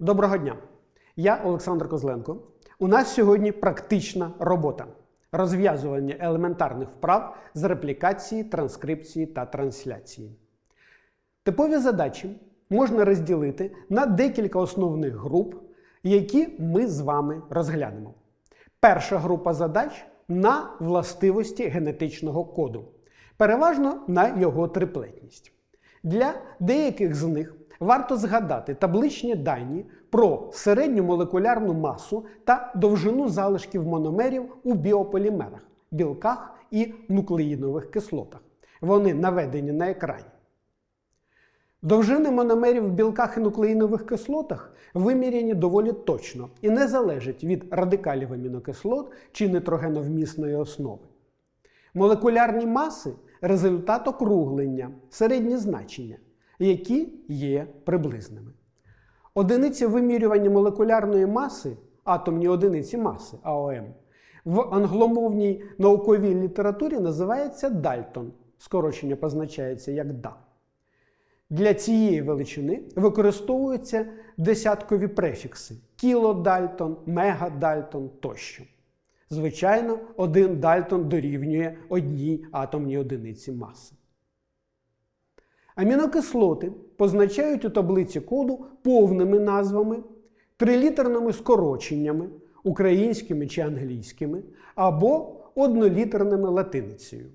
Доброго дня! Я Олександр Козленко. У нас сьогодні практична робота розв'язування елементарних вправ з реплікації, транскрипції та трансляції. Типові задачі можна розділити на декілька основних груп, які ми з вами розглянемо. Перша група задач на властивості генетичного коду, переважно на його триплетність. Для деяких з них варто згадати табличні дані про середню молекулярну масу та довжину залишків мономерів у біополімерах, білках і нуклеїнових кислотах. Вони наведені на екрані. Довжини мономерів в білках і нуклеїнових кислотах виміряні доволі точно і не залежать від радикалів амінокислот чи нитрогеновмісної основи. Молекулярні маси результат округлення, середні значення, які є приблизними. Одиниці вимірювання молекулярної маси, атомні одиниці маси АОМ, в англомовній науковій літературі називається Дальтон. Скорочення позначається як Да. Для цієї величини використовуються десяткові префікси кілодальтон, мегадальтон тощо. Звичайно, один дальтон дорівнює одній атомній одиниці маси. Амінокислоти позначають у таблиці коду повними назвами, трилітерними скороченнями, українськими чи англійськими, або однолітерними латиницею.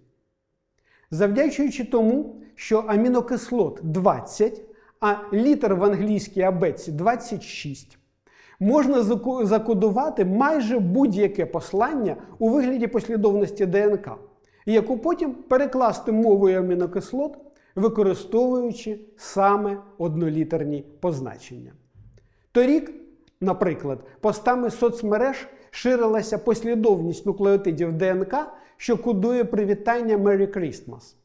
Завдячуючи тому, що амінокислот 20, а літер в англійській абетці 26, можна закодувати майже будь-яке послання у вигляді послідовності ДНК, яку потім перекласти мовою амінокислот, використовуючи саме однолітерні позначення. Торік, наприклад, постами соцмереж ширилася послідовність нуклеотидів ДНК, що кодує привітання Merry Christmas.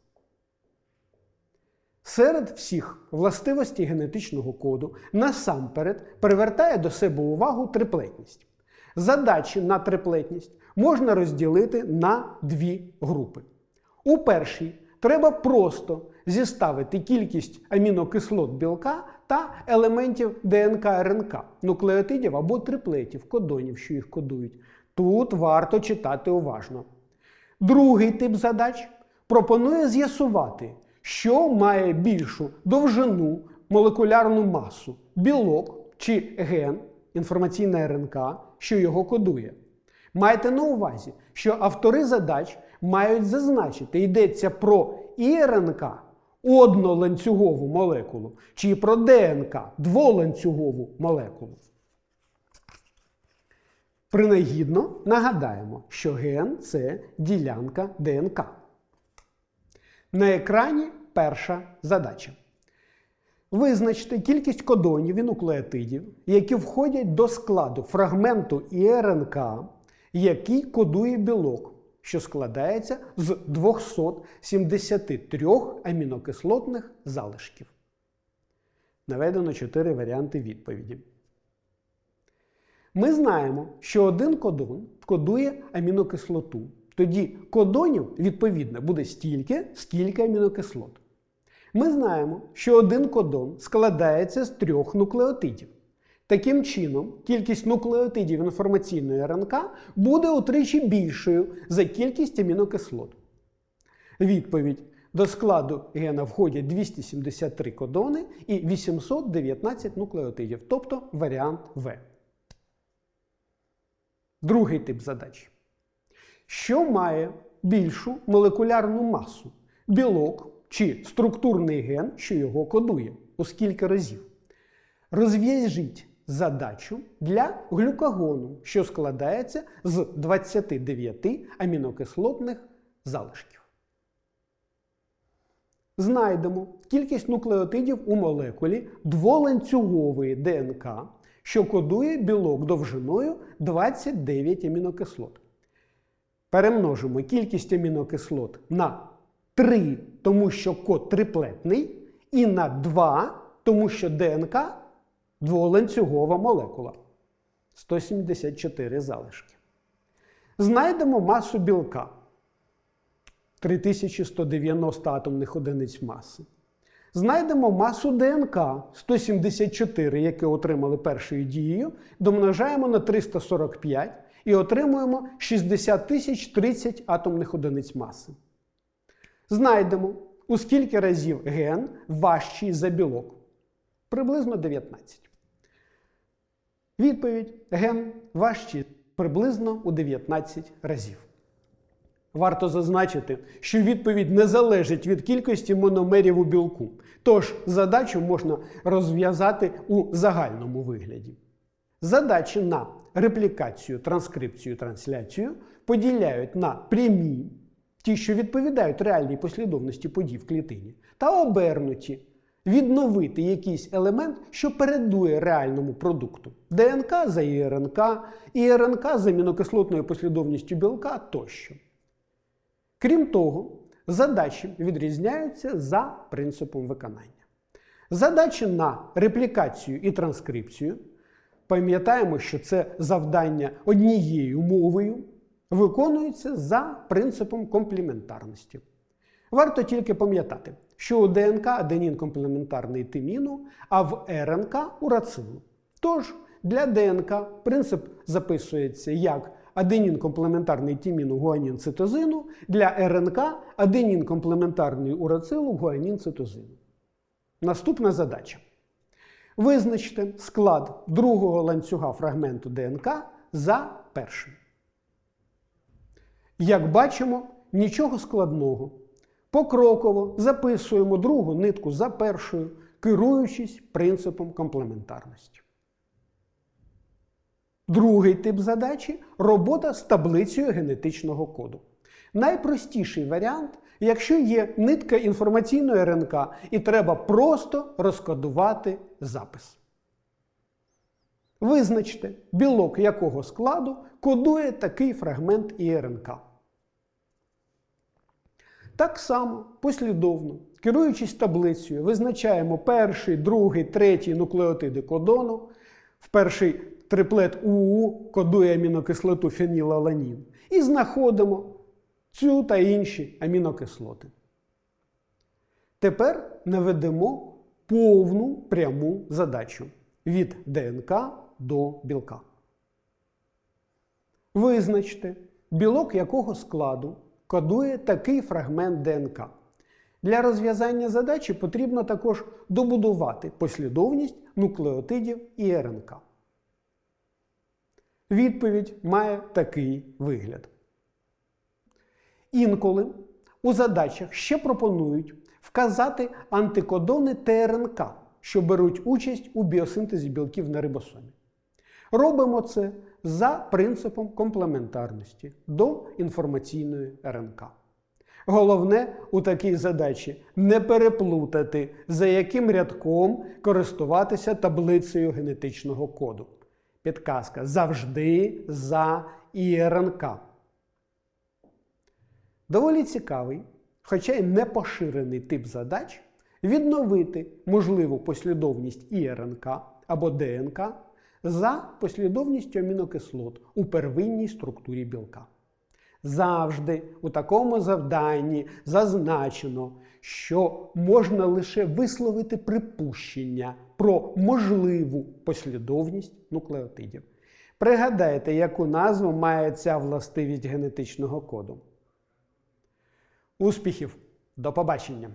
Серед всіх властивостей генетичного коду насамперед привертає до себе увагу триплетність. Задачі на триплетність можна розділити на дві групи. У першій треба просто зіставити кількість амінокислот білка та елементів ДНК РНК, нуклеотидів або триплетів, кодонів, що їх кодують. Тут варто читати уважно. Другий тип задач пропонує з'ясувати, що має більшу довжину молекулярну масу білок чи ген, інформаційна РНК, що його кодує. Майте на увазі, що автори задач мають зазначити, йдеться про ІРНК одноланцюгову молекулу, чи про ДНК дволанцюгову молекулу. Принагідно нагадаємо, що ген це ділянка ДНК. На екрані перша задача. Визначте кількість кодонів і нуклеотидів, які входять до складу фрагменту ІРНК, який кодує білок, що складається з 273 амінокислотних залишків. Наведено 4 варіанти відповіді. Ми знаємо, що один кодон кодує амінокислоту. Тоді кодонів, відповідно, буде стільки, скільки амінокислот. Ми знаємо, що один кодон складається з трьох нуклеотидів. Таким чином, кількість нуклеотидів інформаційної РНК буде утричі більшою за кількість амінокислот. Відповідь. До складу гена входять 273 кодони і 819 нуклеотидів, тобто варіант В. Другий тип задач. Що має більшу молекулярну масу? Білок чи структурний ген, що його кодує у скільки разів? Розв'яжіть задачу для глюкагону, що складається з 29 амінокислотних залишків. Знайдемо кількість нуклеотидів у молекулі дволанцюгової ДНК, що кодує білок довжиною 29 амінокислот. Перемножимо кількість амінокислот на 3, тому що код триплетний, і на 2, тому що ДНК дволанцюгова молекула. 174 залишки. Знайдемо масу білка 3190 атомних одиниць маси. Знайдемо масу ДНК 174, яке отримали першою дією, домножаємо на 345 і отримуємо 60 тисяч 30 атомних одиниць маси. Знайдемо, у скільки разів ген важчий за білок. Приблизно 19. Відповідь ген важчий приблизно у 19 разів. Варто зазначити, що відповідь не залежить від кількості мономерів у білку. Тож задачу можна розв'язати у загальному вигляді. Задачі на реплікацію, транскрипцію, трансляцію поділяють на прямі, ті, що відповідають реальній послідовності подій в клітині, та обернуті відновити якийсь елемент, що передує реальному продукту. ДНК за ІРНК, ІРНК за амінокислотною послідовністю білка тощо. Крім того, задачі відрізняються за принципом виконання. Задачі на реплікацію і транскрипцію. Пам'ятаємо, що це завдання однією мовою виконуються за принципом комплементарності. Варто тільки пам'ятати, що у ДНК аденін комплементарний тиміну, а в РНК урацилу. Тож для ДНК принцип записується як аденін комплементарний тиміну гуанін цитозину, для РНК аденін комплементарний урацилу гуанін цитозину. Наступна задача. Визначте склад другого ланцюга фрагменту ДНК за першим. Як бачимо, нічого складного. Покроково записуємо другу нитку за першою, керуючись принципом комплементарності. Другий тип задачі робота з таблицею генетичного коду. Найпростіший варіант, якщо є нитка інформаційної РНК і треба просто розкодувати запис. Визначте, білок якого складу кодує такий фрагмент ІРНК. Так само послідовно, керуючись таблицею, визначаємо перший, другий, третій нуклеотиди кодону. В перший триплет УУ кодує амінокислоту фенілаланін. І знаходимо цю та інші амінокислоти. Тепер наведемо повну пряму задачу від ДНК до білка. Визначте, білок якого складу кодує такий фрагмент ДНК. Для розв'язання задачі потрібно також добудувати послідовність нуклеотидів і РНК. Відповідь має такий вигляд. Інколи у задачах ще пропонують вказати антикодони ТРНК, що беруть участь у біосинтезі білків на рибосомі. Робимо це за принципом комплементарності до інформаційної РНК. Головне у такій задачі не переплутати, за яким рядком користуватися таблицею генетичного коду. Підказка завжди за ІРНК. Доволі цікавий, хоча й не поширений тип задач відновити можливу послідовність ІРНК або ДНК за послідовністю амінокислот у первинній структурі білка. Завжди у такому завданні зазначено, що можна лише висловити припущення про можливу послідовність нуклеотидів. Пригадайте, яку назву має ця властивість генетичного коду. Успіхів! До побачення!